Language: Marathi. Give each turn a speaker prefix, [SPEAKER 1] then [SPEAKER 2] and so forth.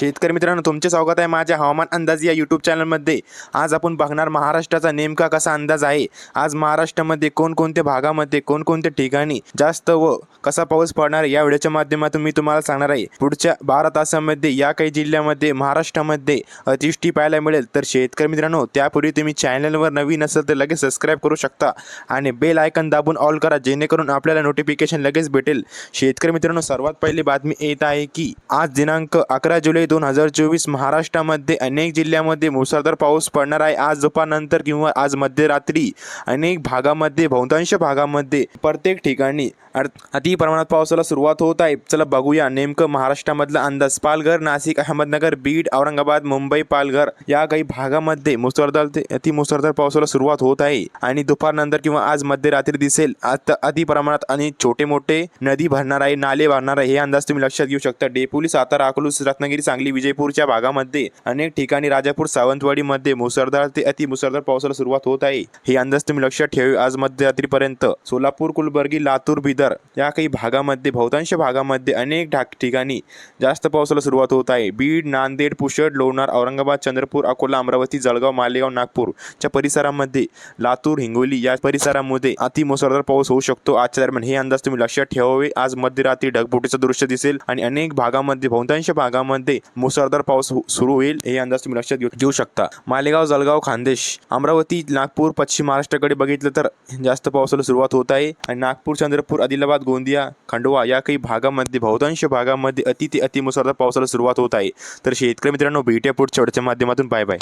[SPEAKER 1] शेतकरी मित्रांनो तुमचे स्वागत आहे माझ्या हवामान अंदाज या यूट्यूब चॅनलमध्ये आज आपण बघणार महाराष्ट्राचा नेमका कसा अंदाज आहे. आज महाराष्ट्रामध्ये कोणकोणत्या भागामध्ये कोणकोणत्या ठिकाणी जास्त व कसा पाऊस पडणार या व्हिडिओच्या माध्यमातून मी तुम्हाला सांगणार आहे. पुढच्या बारा तासामध्ये या काही जिल्ह्यामध्ये महाराष्ट्रामध्ये अतिवृष्टी पाहायला मिळेल. तर शेतकरी मित्रांनो त्यापूर्वी तुम्ही चॅनलवर नवीन असेल तर लगेच सबस्क्राईब करू शकता आणि बेल आयकन दाबून ऑल करा जेणेकरून आपल्याला नोटिफिकेशन लगेच भेटेल. शेतकरी मित्रांनो सर्वात पहिली बातमी येत आहे की आज दिनांक अकरा जुलै दोन हजार चोवीस महाराष्ट्रामध्ये अनेक जिल्ह्यामध्ये मुसळधार पाऊस पडणार आहे. आज दुपारनंतर किंवा आज मध्यरात्री अनेक भागामध्ये बहुतांश भागामध्ये प्रत्येक ठिकाणी अति प्रमाणात पावसाला सुरुवात होत आहे. चला बघूया नेमकं महाराष्ट्रामधला अंदाज. पालघर नाशिक अहमदनगर बीड औरंगाबाद मुंबई पालघर या काही भागामध्ये मुसळधार ते अति मुसळधार पावसाला सुरुवात होत आहे. आणि दुपारनंतर किंवा आज मध्यरात्री दिसेल. आता अति प्रमाणात आणि छोटे मोठे नदी भरणार आहे नाले भरणार आहे हे अंदाज तुम्ही लक्षात घेऊ शकता. डेपोली सातारा अकलूस रत्नागिरी सांगली विजयपूरच्या भागामध्ये अनेक ठिकाणी राजापूर सावंतवाडीमध्ये मुसळधार ते अति मुसळधार पावसाला सुरुवात होत आहे. हे अंदाज तुम्ही लक्षात ठेवा आज मध्यरात्रीपर्यंत. सोलापूर कुलबर्गी लातूर बिदर या काही भागामध्ये बहुतांश भागामध्ये अनेक ढाक ठिकाणी जास्त पावसाला सुरुवात होत आहे. बीड नांदेड पुषड लोणार औरंगाबाद चंद्रपूर अकोला अमरावती जळगाव मालेगाव नागपूरच्या परिसरामध्ये लातूर हिंगोली या परिसरामध्ये अति मुसळधार पाऊस होऊ शकतो. आजच्या दरम्यान हे अंदाज तुम्ही लक्षात ठेवावे. आज मध्यरात्री ढगफुटीचं दृश्य दिसेल आणि अनेक भागामध्ये बहुतांश भागामध्ये मुसळधार पाऊस हो- सुरू होईल. हे अंदाज तुम्ही लक्षात घेऊ घेऊ शकता. मालेगाव जळगाव खानदेश अमरावती नागपूर पश्चिम महाराष्ट्राकडे बघितलं तर जास्त पावसाला सुरुवात होत आहे आणि नागपूर चंद्रपूर आदिलाबाद गोंदिया खंडवा या काही भागामध्ये बहुतांश भागामध्ये अति ते अतिमुसळधार पावसाला सुरुवात होत आहे. तर शेतकरी मित्रांनो भेटूया पुढच्या माध्यमातून बाय बाय.